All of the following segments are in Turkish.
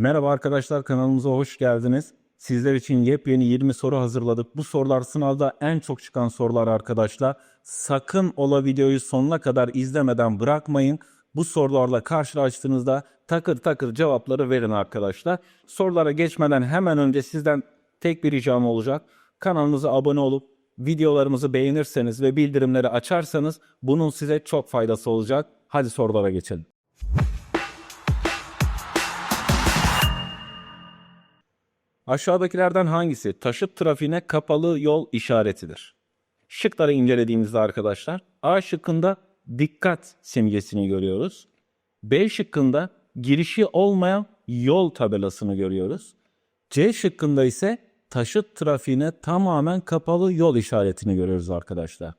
Merhaba arkadaşlar kanalımıza hoş geldiniz. Sizler için yepyeni 20 soru hazırladık. Bu sorular sınavda en çok çıkan sorular arkadaşlar. Sakın ola videoyu sonuna kadar izlemeden bırakmayın. Bu sorularla karşılaştığınızda takır takır cevapları verin arkadaşlar. Sorulara geçmeden hemen önce sizden tek bir ricam olacak. Kanalımıza abone olup videolarımızı beğenirseniz ve bildirimleri açarsanız bunun size çok faydası olacak. Hadi sorulara geçelim. Aşağıdakilerden hangisi taşıt trafiğine kapalı yol işaretidir? Şıkları incelediğimizde arkadaşlar A şıkkında dikkat simgesini görüyoruz. B şıkkında girişi olmayan yol tabelasını görüyoruz. C şıkkında ise taşıt trafiğine tamamen kapalı yol işaretini görüyoruz arkadaşlar.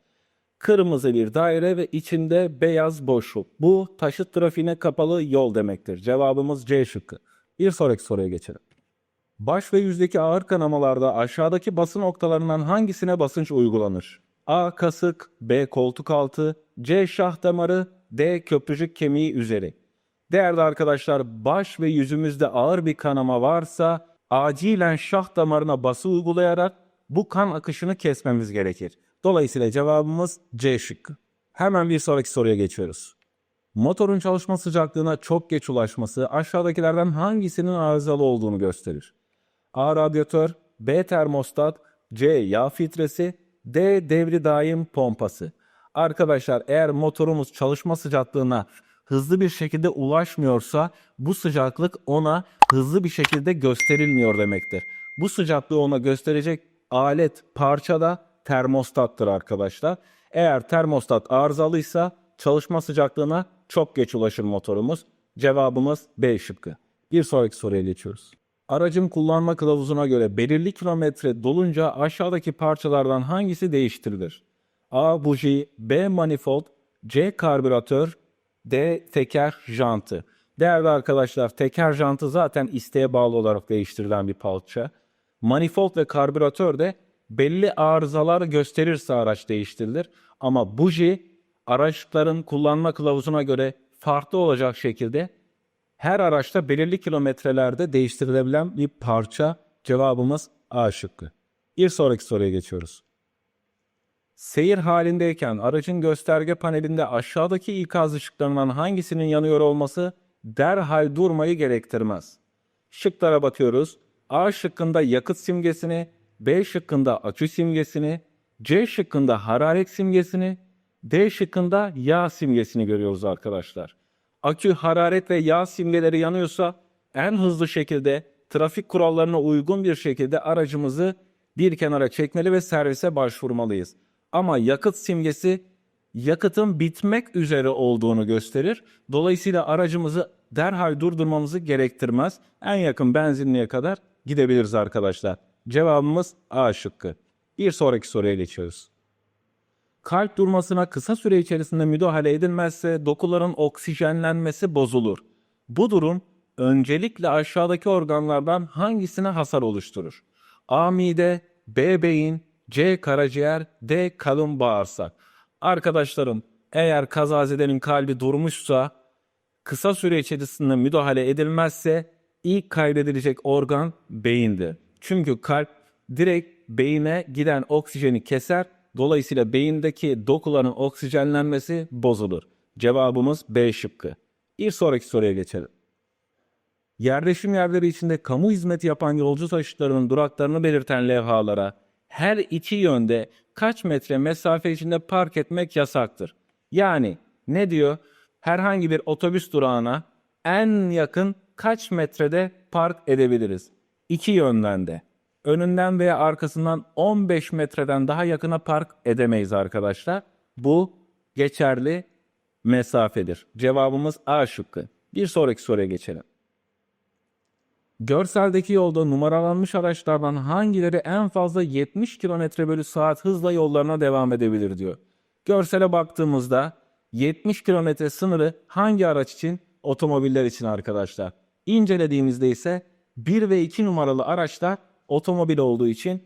Kırmızı bir daire ve içinde beyaz boşluk. Bu taşıt trafiğine kapalı yol demektir. Cevabımız C şıkkı. Bir sonraki soruya geçelim. Baş ve yüzdeki ağır kanamalarda aşağıdaki basın noktalarından hangisine basınç uygulanır? A. Kasık B. Koltuk altı C. Şah damarı D. Köprücük kemiği üzeri Değerli arkadaşlar baş ve yüzümüzde ağır bir kanama varsa acilen şah damarına bası uygulayarak bu kan akışını kesmemiz gerekir. Dolayısıyla cevabımız C şıkkı. Hemen bir sonraki soruya geçiyoruz. Motorun çalışma sıcaklığına çok geç ulaşması aşağıdakilerden hangisinin arızalı olduğunu gösterir? A. Radyatör B. Termostat C. Yağ filtresi D. Devri daim pompası. Arkadaşlar eğer motorumuz çalışma sıcaklığına hızlı bir şekilde ulaşmıyorsa bu sıcaklık ona hızlı bir şekilde gösterilmiyor demektir. Bu sıcaklığı ona gösterecek alet parça da termostattır arkadaşlar. Eğer termostat arızalıysa çalışma sıcaklığına çok geç ulaşır motorumuz. Cevabımız B şıkkı. Bir sonraki soruya geçiyoruz. Aracın kullanma kılavuzuna göre belirli kilometre dolunca aşağıdaki parçalardan hangisi değiştirilir? A. Buji B. Manifold C. Karbüratör D. Teker jantı. Değerli arkadaşlar teker jantı zaten isteğe bağlı olarak değiştirilen bir parça. Manifold ve karbüratör de belli arızalar gösterirse araç değiştirilir. Ama buji araçların kullanma kılavuzuna göre farklı olacak şekilde her araçta belirli kilometrelerde değiştirilebilen bir parça. Cevabımız A şıkkı. Bir sonraki soruya geçiyoruz. Seyir halindeyken aracın gösterge panelinde aşağıdaki ikaz ışıklarından hangisinin yanıyor olması derhal durmayı gerektirmez. Şıklara bakıyoruz. A şıkkında yakıt simgesini, B şıkkında akü simgesini, C şıkkında hararet simgesini, D şıkkında yağ simgesini görüyoruz arkadaşlar. Akü, hararet ve yağ simgeleri yanıyorsa en hızlı şekilde trafik kurallarına uygun bir şekilde aracımızı bir kenara çekmeli ve servise başvurmalıyız. Ama yakıt simgesi yakıtın bitmek üzere olduğunu gösterir. Dolayısıyla aracımızı derhal durdurmamızı gerektirmez. En yakın benzinliğe kadar gidebiliriz arkadaşlar. Cevabımız A şıkkı. Bir sonraki soruya geçiyoruz. Kalp durmasına kısa süre içerisinde müdahale edilmezse dokuların oksijenlenmesi bozulur. Bu durum öncelikle aşağıdaki organlardan hangisine hasar oluşturur? A. Mide, B. Beyin, C. Karaciğer, D. Kalın bağırsak. Arkadaşlarım eğer kazazedenin kalbi durmuşsa kısa süre içerisinde müdahale edilmezse ilk kaybedilecek organ beyindir. Çünkü kalp direkt beyine giden oksijeni keser. Dolayısıyla beyindeki dokuların oksijenlenmesi bozulur. Cevabımız B şıkkı. Bir sonraki soruya geçelim. Yerleşim yerleri içinde kamu hizmeti yapan yolcu taşıtlarının duraklarını belirten levhalara her iki yönde kaç metre mesafe içinde park etmek yasaktır. Yani ne diyor? Herhangi bir otobüs durağına en yakın kaç metrede park edebiliriz? İki yönden de. Önünden veya arkasından 15 metreden daha yakına park edemeyiz arkadaşlar. Bu geçerli mesafedir. Cevabımız A şıkkı. Bir sonraki soruya geçelim. Görseldeki yolda numaralanmış araçlardan hangileri en fazla 70 km bölü saat hızla yollarına devam edebilir diyor. Görsele baktığımızda 70 km sınırı hangi araç için? Otomobiller için arkadaşlar. İncelediğimizde ise 1 ve 2 numaralı araçlar otomobil olduğu için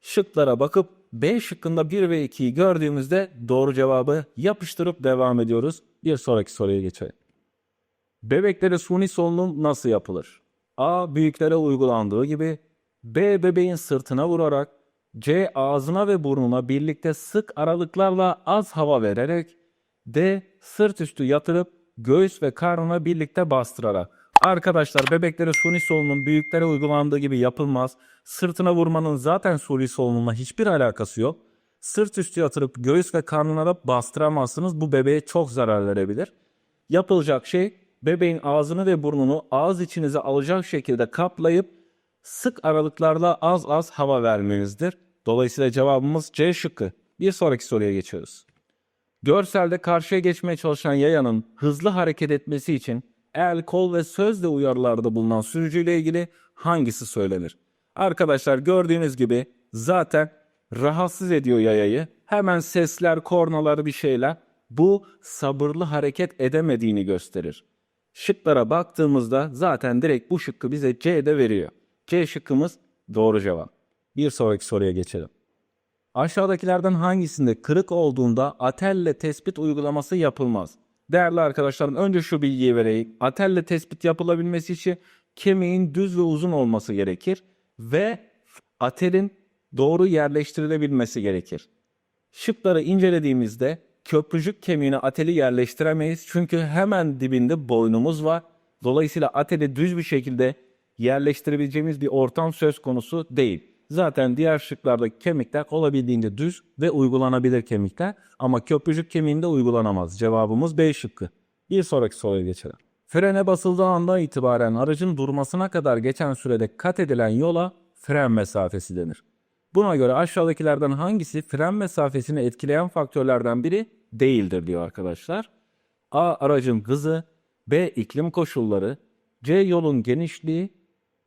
şıklara bakıp B şıkkında 1 ve 2'yi gördüğümüzde doğru cevabı yapıştırıp devam ediyoruz. Bir sonraki soruya geçelim. Bebeklere suni solunum nasıl yapılır? A. Büyüklere uygulandığı gibi B. Bebeğin sırtına vurarak C. Ağzına ve burnuna birlikte sık aralıklarla az hava vererek D. Sırt üstü yatırıp göğüs ve karnına birlikte bastırarak. Arkadaşlar bebeklere suni solunum büyüklere uygulandığı gibi yapılmaz. Sırtına vurmanın zaten suni solunumla hiçbir alakası yok. Sırt üstü yatırıp göğüs ve karnına da bastıramazsınız. Bu bebeğe çok zarar verebilir. Yapılacak şey bebeğin ağzını ve burnunu ağız içinize alacak şekilde kaplayıp sık aralıklarla az az hava vermenizdir. Dolayısıyla cevabımız C şıkkı. Bir sonraki soruya geçiyoruz. Görselde karşıya geçmeye çalışan yayanın hızlı hareket etmesi için el, kol ve sözle uyarılarda bulunan sürücüyle ilgili hangisi söylenir? Arkadaşlar gördüğünüz gibi zaten rahatsız ediyor yayayı. Hemen sesler, kornalar bir şeyler. Bu sabırlı hareket edemediğini gösterir. Şıklara baktığımızda zaten direkt bu şıkkı bize C'de veriyor. C şıkkımız doğru cevap. Bir sonraki soruya geçelim. Aşağıdakilerden hangisinde kırık olduğunda atelle tespit uygulaması yapılmaz? Değerli arkadaşlarım önce şu bilgiyi vereyim. Atelle tespit yapılabilmesi için kemiğin düz ve uzun olması gerekir ve atelin doğru yerleştirilebilmesi gerekir. Şıkları incelediğimizde köprücük kemiğine ateli yerleştiremeyiz çünkü hemen dibinde boynumuz var. Dolayısıyla ateli düz bir şekilde yerleştirebileceğimiz bir ortam söz konusu değil. Zaten diğer şıklardaki kemikler olabildiğince düz ve uygulanabilir kemikler ama köprücük kemiğinde uygulanamaz. Cevabımız B şıkkı. Bir sonraki soruya geçelim. Frene basıldığı andan itibaren aracın durmasına kadar geçen sürede kat edilen yola fren mesafesi denir. Buna göre aşağıdakilerden hangisi fren mesafesini etkileyen faktörlerden biri değildir diyor arkadaşlar. A. Aracın hızı B. iklim koşulları C. Yolun genişliği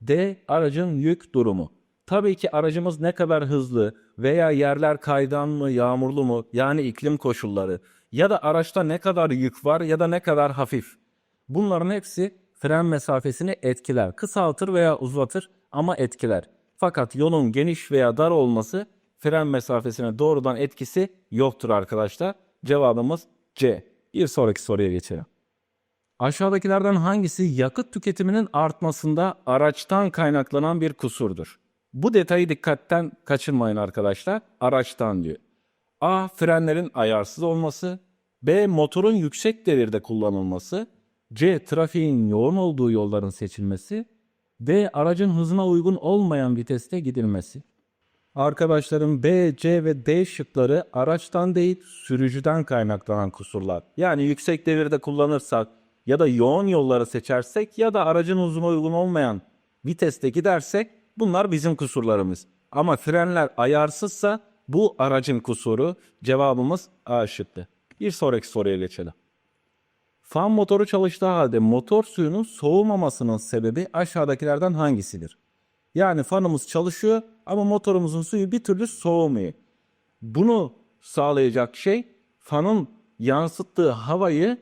D. Aracın yük durumu. Tabii ki aracımız ne kadar hızlı veya yerler kaygan mı, yağmurlu mu yani iklim koşulları ya da araçta ne kadar yük var ya da ne kadar hafif. Bunların hepsi fren mesafesini etkiler. Kısaltır veya uzatır ama etkiler. Fakat yolun geniş veya dar olması fren mesafesine doğrudan etkisi yoktur arkadaşlar. Cevabımız C. Bir sonraki soruya geçelim. Aşağıdakilerden hangisi yakıt tüketiminin artmasında araçtan kaynaklanan bir kusurdur? Bu detayı dikkatten kaçırmayın arkadaşlar. Araçtan diyor. A. Frenlerin ayarsız olması. B. Motorun yüksek devirde kullanılması. C. Trafiğin yoğun olduğu yolların seçilmesi. D. Aracın hızına uygun olmayan viteste gidilmesi. Arkadaşlarım B, C ve D şıkları araçtan değil sürücüden kaynaklanan kusurlar. Yani yüksek devirde kullanırsak ya da yoğun yolları seçersek ya da aracın hızına uygun olmayan viteste gidersek bunlar bizim kusurlarımız. Ama frenler ayarsızsa bu aracın kusuru. Cevabımız A şıkkı. Bir sonraki soruya geçelim. Fan motoru çalıştığı halde motor suyunun soğumamasının sebebi aşağıdakilerden hangisidir? Yani fanımız çalışıyor ama motorumuzun suyu bir türlü soğumuyor. Bunu sağlayacak şey fanın yansıttığı havayı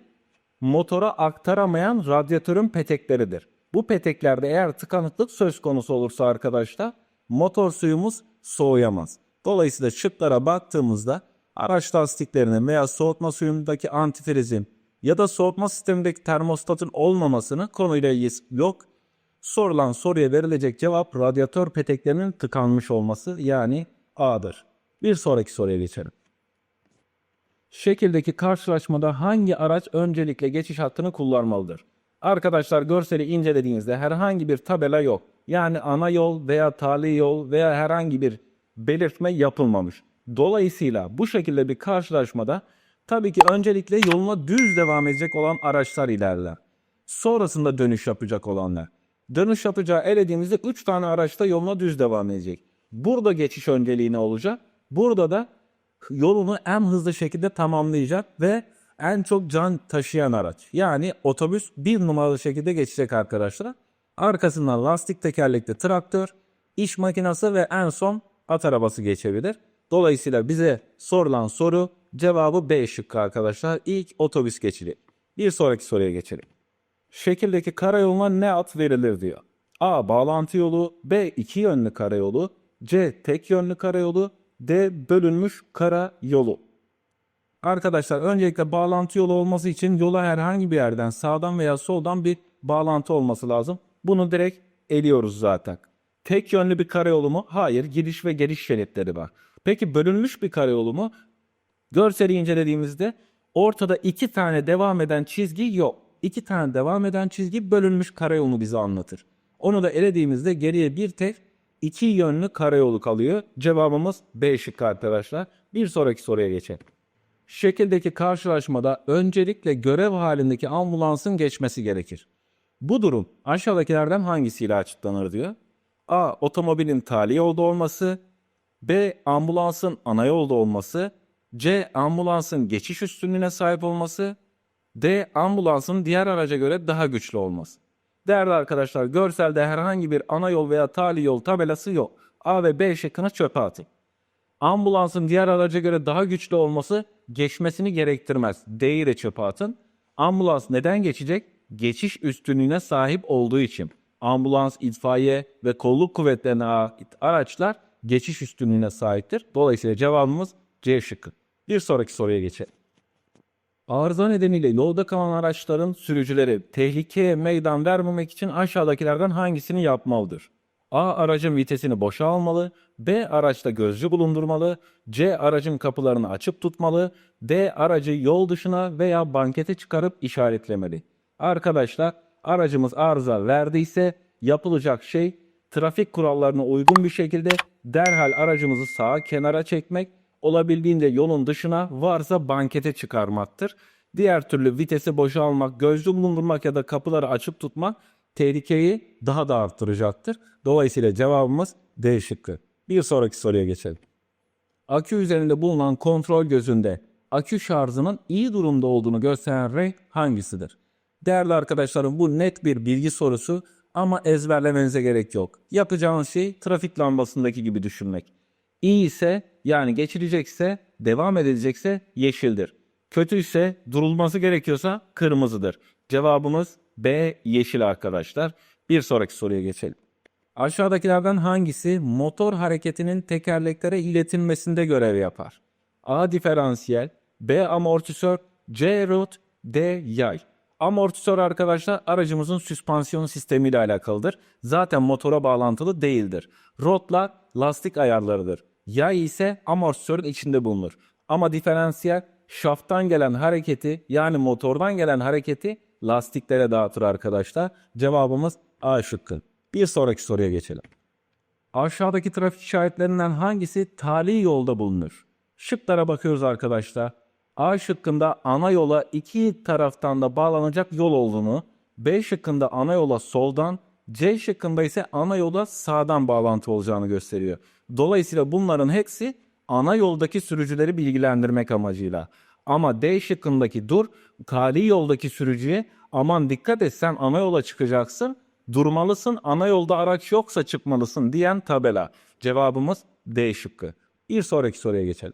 motora aktaramayan radyatörün petekleridir. Bu peteklerde eğer tıkanıklık söz konusu olursa arkadaşlar motor suyumuz soğuyamaz. Dolayısıyla şıklara baktığımızda araç lastiklerinin veya soğutma suyundaki antifrizin ya da soğutma sistemindeki termostatın olmamasını konuyla ilgisi yok. Sorulan soruya verilecek cevap radyatör peteklerinin tıkanmış olması yani A'dır. Bir sonraki soruya geçelim. Şekildeki karşılaşmada hangi araç öncelikle geçiş hattını kullanmalıdır? Arkadaşlar görseli incelediğinizde herhangi bir tabela yok. Yani ana yol veya tali yol veya herhangi bir belirtme yapılmamış. Dolayısıyla bu şekilde bir karşılaşmada tabii ki öncelikle yoluna düz devam edecek olan araçlar ilerler. Sonrasında dönüş yapacak olanlar. Dönüş yapacağı elediğimizde 3 tane araçta yoluna düz devam edecek. Burada geçiş önceliğine olacak. Burada da yolunu en hızlı şekilde tamamlayacak ve en çok can taşıyan araç. Yani otobüs bir numaralı şekilde geçecek arkadaşlar. Arkasından lastik tekerlekli traktör, iş makinesi ve en son at arabası geçebilir. Dolayısıyla bize sorulan soru cevabı B şıkkı arkadaşlar. İlk otobüs geçili. Bir sonraki soruya geçelim. Şekildeki karayoluna ne ad verilir diyor. A. Bağlantı yolu B. iki yönlü karayolu C. Tek yönlü karayolu D. Bölünmüş karayolu. Arkadaşlar öncelikle bağlantı yolu olması için yola herhangi bir yerden sağdan veya soldan bir bağlantı olması lazım. Bunu direkt eliyoruz zaten. Tek yönlü bir karayolu mu? Hayır. Gidiş ve geliş şeritleri var. Peki bölünmüş bir karayolu mu? Görseli incelediğimizde ortada iki tane devam eden çizgi yok. İki tane devam eden çizgi bölünmüş karayolunu bize anlatır. Onu da elediğimizde geriye bir tek iki yönlü karayolu kalıyor. Cevabımız B şıkkı arkadaşlar. Bir sonraki soruya geçelim. Şekildeki karşılaşmada öncelikle görev halindeki ambulansın geçmesi gerekir. Bu durum aşağıdakilerden hangisiyle açıklanır diyor. A. Otomobilin tali yolda olması. B. Ambulansın ana yolda olması. C. Ambulansın geçiş üstünlüğüne sahip olması. D. Ambulansın diğer araca göre daha güçlü olması. Değerli arkadaşlar görselde herhangi bir ana yol veya tali yol tabelası yok. A ve B şıkkını çöpe atın. Ambulansın diğer araca göre daha güçlü olması geçmesini gerektirmez. D'yi de çöpe atın. Ambulans neden geçecek? Geçiş üstünlüğüne sahip olduğu için. Ambulans, itfaiye ve kolluk kuvvetlerine ait araçlar geçiş üstünlüğüne sahiptir. Dolayısıyla cevabımız C şıkkı. Bir sonraki soruya geçelim. Arıza nedeniyle yolda kalan araçların sürücüleri tehlikeye meydan vermemek için aşağıdakilerden hangisini yapmalıdır? A. Aracın vitesini boşa almalı. B. Araçta gözcü bulundurmalı. C. Aracın kapılarını açıp tutmalı. D. Aracı yol dışına veya bankete çıkarıp işaretlemeli. Arkadaşlar aracımız arıza verdiyse yapılacak şey trafik kurallarına uygun bir şekilde derhal aracımızı sağa kenara çekmek, olabildiğince yolun dışına varsa bankete çıkarmaktır. Diğer türlü vitesi boşa almak, gözcü bulundurmak ya da kapıları açık tutmak tehlikeyi daha da arttıracaktır. Dolayısıyla cevabımız D şıkkı. Bir sonraki soruya geçelim. Akü üzerinde bulunan kontrol gözünde akü şarjının iyi durumda olduğunu gösteren renk hangisidir? Değerli arkadaşlarım bu net bir bilgi sorusu ama ezberlemenize gerek yok. Yapacağınız şey trafik lambasındaki gibi düşünmek. İyi ise yani geçilecekse, devam edilecekse yeşildir. Kötü ise durulması gerekiyorsa kırmızıdır. Cevabımız B yeşil arkadaşlar. Bir sonraki soruya geçelim. Aşağıdakilerden hangisi motor hareketinin tekerleklere iletilmesinde görev yapar? A. Diferansiyel B. Amortisör C. Rot D. Yay Amortisör arkadaşlar aracımızın süspansiyon sistemi ile alakalıdır. Zaten motora bağlantılı değildir. Rotlar lastik ayarlarıdır. Yay ise amortisörün içinde bulunur. Ama diferansiyel şafttan gelen hareketi yani motordan gelen hareketi lastiklere dağıtır arkadaşlar. Cevabımız A şıkkı. Bir sonraki soruya geçelim. Aşağıdaki trafik işaretlerinden hangisi tali yolda bulunur? Şıklara bakıyoruz arkadaşlar. A şıkkında ana yola iki taraftan da bağlanacak yol olduğunu, B şıkkında ana yola soldan, C şıkkında ise ana yola sağdan bağlantı olacağını gösteriyor. Dolayısıyla bunların hepsi ana yoldaki sürücüleri bilgilendirmek amacıyla. Ama D şıkkındaki dur, tali yoldaki sürücüye aman dikkat et sen ana yola çıkacaksın, durmalısın, ana yolda araç yoksa çıkmalısın diyen tabela. Cevabımız D şıkkı. Bir sonraki soruya geçelim.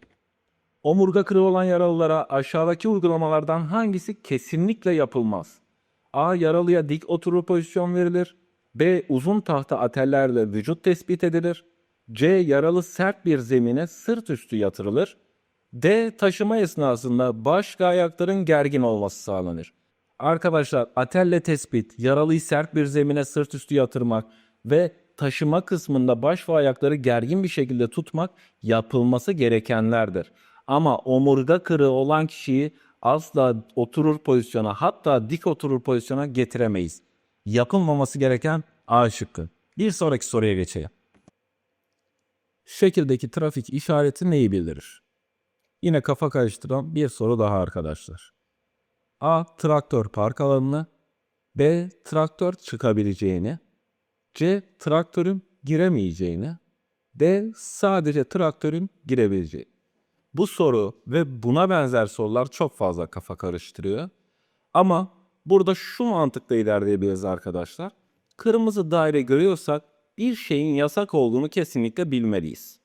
Omurga kırığı olan yaralılara aşağıdaki uygulamalardan hangisi kesinlikle yapılmaz? A. Yaralıya dik oturur pozisyon verilir. B. Uzun tahta atellerle vücut tespit edilir. C. Yaralı sert bir zemine sırt üstü yatırılır. D. Taşıma esnasında baş ve ayakların gergin olması sağlanır. Arkadaşlar atelle tespit, yaralıyı sert bir zemine sırt üstü yatırmak ve taşıma kısmında baş ve ayakları gergin bir şekilde tutmak yapılması gerekenlerdir. Ama omurga kırığı olan kişiyi asla oturur pozisyona hatta dik oturur pozisyona getiremeyiz. Yapılmaması gereken A şıkkı. Bir sonraki soruya geçelim. Şekildeki trafik işareti neyi bildirir? Yine kafa karıştıran bir soru daha arkadaşlar. A. Traktör park alanını B. Traktör çıkabileceğini C. Traktörün giremeyeceğini D. Sadece traktörün girebileceğini. Bu soru ve buna benzer sorular çok fazla kafa karıştırıyor. Ama burada şu mantıkla ilerleyebiliriz arkadaşlar. Kırmızı daire görüyorsak bir şeyin yasak olduğunu kesinlikle bilmeliyiz.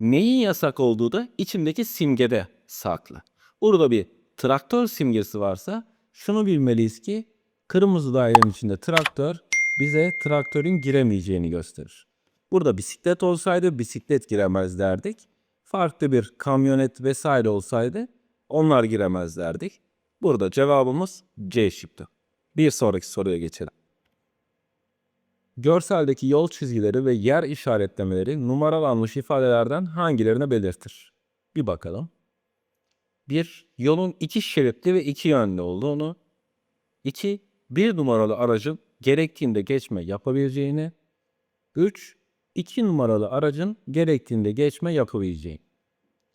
Neyin yasak olduğu da içindeki simgede saklı. Burada bir traktör simgesi varsa şunu bilmeliyiz ki kırmızı dairenin içinde traktör bize traktörün giremeyeceğini gösterir. Burada bisiklet olsaydı bisiklet giremez derdik. Farklı bir kamyonet vesaire olsaydı onlar giremez derdik. Burada cevabımız C şıkkı. Bir sonraki soruya geçelim. Görseldeki yol çizgileri ve yer işaretlemeleri numaralanmış ifadelerden hangilerini belirtir? Bir bakalım. Bir, yolun iki şeritli ve iki yönlü olduğunu. İki, bir numaralı aracın gerektiğinde geçme yapabileceğini. Üç, iki numaralı aracın gerektiğinde geçme yapabileceğini.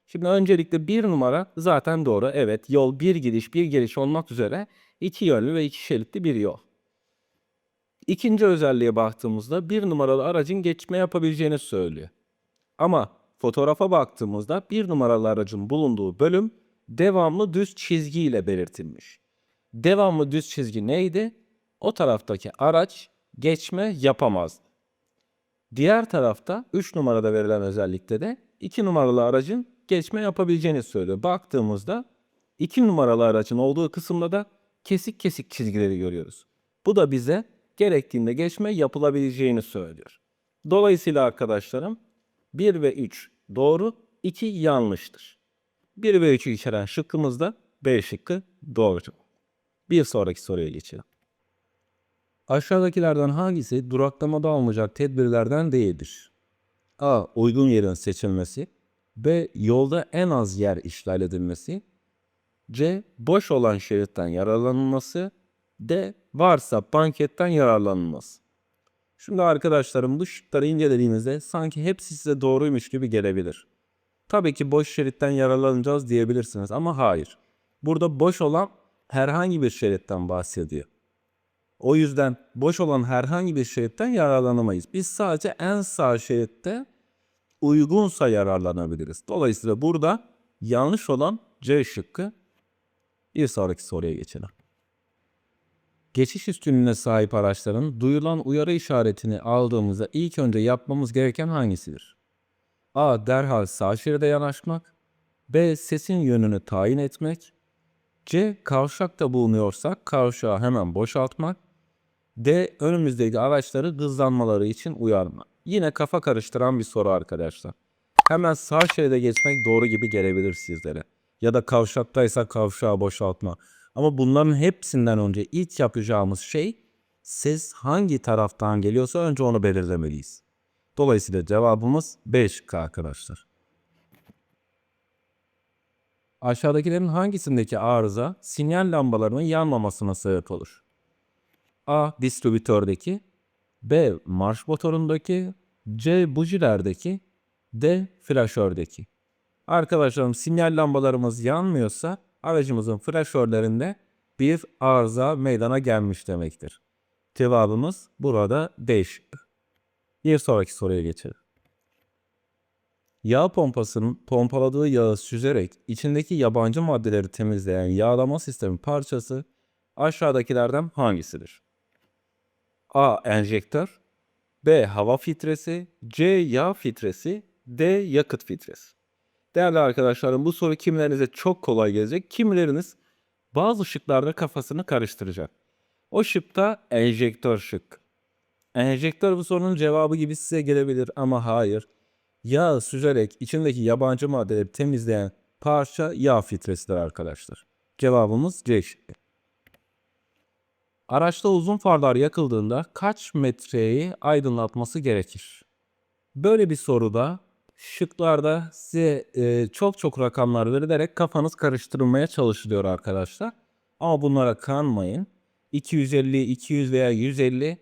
Şimdi öncelikle bir numara zaten doğru. Evet yol bir gidiş bir geliş olmak üzere iki yönlü ve iki şeritli bir yol. İkinci özelliğe baktığımızda bir numaralı aracın geçme yapabileceğini söylüyor. Ama fotoğrafa baktığımızda bir numaralı aracın bulunduğu bölüm devamlı düz çizgiyle belirtilmiş. Devamlı düz çizgi neydi? O taraftaki araç geçme yapamazdı. Diğer tarafta 3 numarada verilen özellikte de 2 numaralı aracın geçme yapabileceğini söylüyor. Baktığımızda 2 numaralı aracın olduğu kısımda da kesik kesik çizgileri görüyoruz. Bu da bize gerektiğinde geçme yapılabileceğini söylüyor. Dolayısıyla arkadaşlarım 1 ve 3 doğru, 2 yanlıştır. 1 ve 3'ü içeren şıkkımız da B şıkkı doğru. Bir sonraki soruya geçelim. Aşağıdakilerden hangisi duraklamada alınacak tedbirlerden değildir? A. Uygun yerin seçilmesi. B. Yolda en az yer işgal edilmesi. C. Boş olan şeritten yararlanılması. D. Varsa banketten yararlanılması. Şimdi arkadaşlarım bu şıkları incelediğimizde sanki hepsi size doğruymuş gibi gelebilir. Tabii ki boş şeritten yararlanacağız diyebilirsiniz ama hayır. Burada boş olan herhangi bir şeritten bahsediyor. O yüzden boş olan herhangi bir şeritten yararlanamayız. Biz sadece en sağ şeritte uygunsa yararlanabiliriz. Dolayısıyla burada yanlış olan C şıkkı. Bir sonraki soruya geçelim. Geçiş üstünlüğüne sahip araçların duyulan uyarı işaretini aldığımızda ilk önce yapmamız gereken hangisidir? A. Derhal sağ şeride yanaşmak. B. Sesin yönünü tayin etmek. C. Kavşakta bulunuyorsak kavşağı hemen boşaltmak. D. Önümüzdeki araçları hızlanmaları için uyarmak. Yine kafa karıştıran bir soru arkadaşlar. Hemen sağ şeride geçmek doğru gibi gelebilir sizlere. Ya da kavşaktaysa kavşağı boşaltma. Ama bunların hepsinden önce ilk yapacağımız şey ses hangi taraftan geliyorsa önce onu belirlemeliyiz. Dolayısıyla cevabımız B şıkkı arkadaşlar. Aşağıdakilerin hangisindeki arıza sinyal lambalarının yanmamasına sebep olur? A. Distribütördeki B. Marş motorundaki C. Bujilerdeki D. Flaşördeki Arkadaşlarım sinyal lambalarımız yanmıyorsa aracımızın flaşörlerinde bir arıza meydana gelmiş demektir. Cevabımız burada D şıkkı. Bir sonraki soruya geçelim. Yağ pompasının pompaladığı yağı süzerek içindeki yabancı maddeleri temizleyen yağlama sistemi parçası aşağıdakilerden hangisidir? A. Enjektör B. Hava filtresi C. Yağ filtresi D. Yakıt filtresi Değerli arkadaşlarım bu soru kimilerinize çok kolay gelecek. Kimileriniz bazı şıklarda kafasını karıştıracak. O şıkta enjektör şık. Enjektör bu sorunun cevabı gibi size gelebilir ama hayır. Yağ süzerek içindeki yabancı maddeleri temizleyen parça yağ filtresidir arkadaşlar. Cevabımız C şıkkı. Araçta uzun farlar yakıldığında kaç metreyi aydınlatması gerekir? Böyle bir soruda şıklarda size e, çok çok rakamlar verilerek kafanız karıştırılmaya çalışılıyor arkadaşlar. Ama bunlara kanmayın. 250, 200 veya 150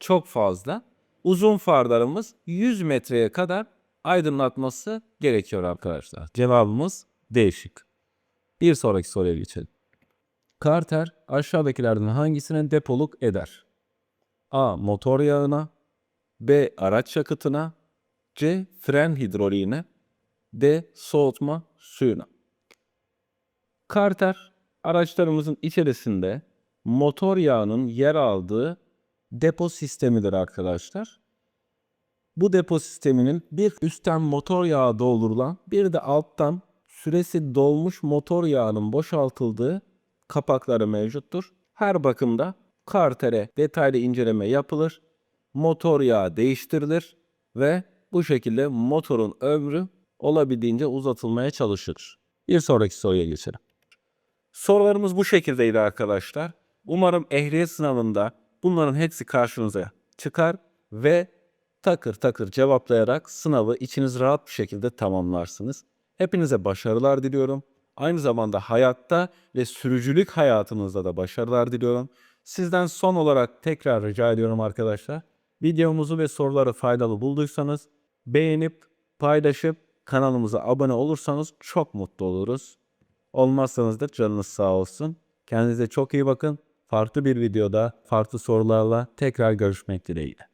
çok fazla. Uzun farlarımız 100 metreye kadar aydınlatması gerekiyor arkadaşlar. Cevabımız D şık. Bir sonraki soruya geçelim. Carter aşağıdakilerden hangisine depoluk eder? A. Motor yağına B. Araç yakıtına C. Fren hidroliğine D. Soğutma suyuna. Carter araçlarımızın içerisinde motor yağının yer aldığı depo sistemidir arkadaşlar. Bu depo sisteminin bir üstten motor yağı doldurulan bir de alttan süresi dolmuş motor yağının boşaltıldığı kapakları mevcuttur. Her bakımda kartere detaylı inceleme yapılır. Motor yağı değiştirilir ve bu şekilde motorun ömrü olabildiğince uzatılmaya çalışılır. Bir sonraki soruya geçelim. Sorularımız bu şekildeydi arkadaşlar. Umarım ehliyet sınavında bunların hepsi karşınıza çıkar ve takır takır cevaplayarak sınavı içiniz rahat bir şekilde tamamlarsınız. Hepinize başarılar diliyorum. Aynı zamanda hayatta ve sürücülük hayatınızda da başarılar diliyorum. Sizden son olarak tekrar rica ediyorum arkadaşlar. Videomuzu ve soruları faydalı bulduysanız beğenip paylaşıp kanalımıza abone olursanız çok mutlu oluruz. Olmazsanız da canınız sağ olsun. Kendinize çok iyi bakın. Farklı bir videoda farklı sorularla tekrar görüşmek dileğiyle.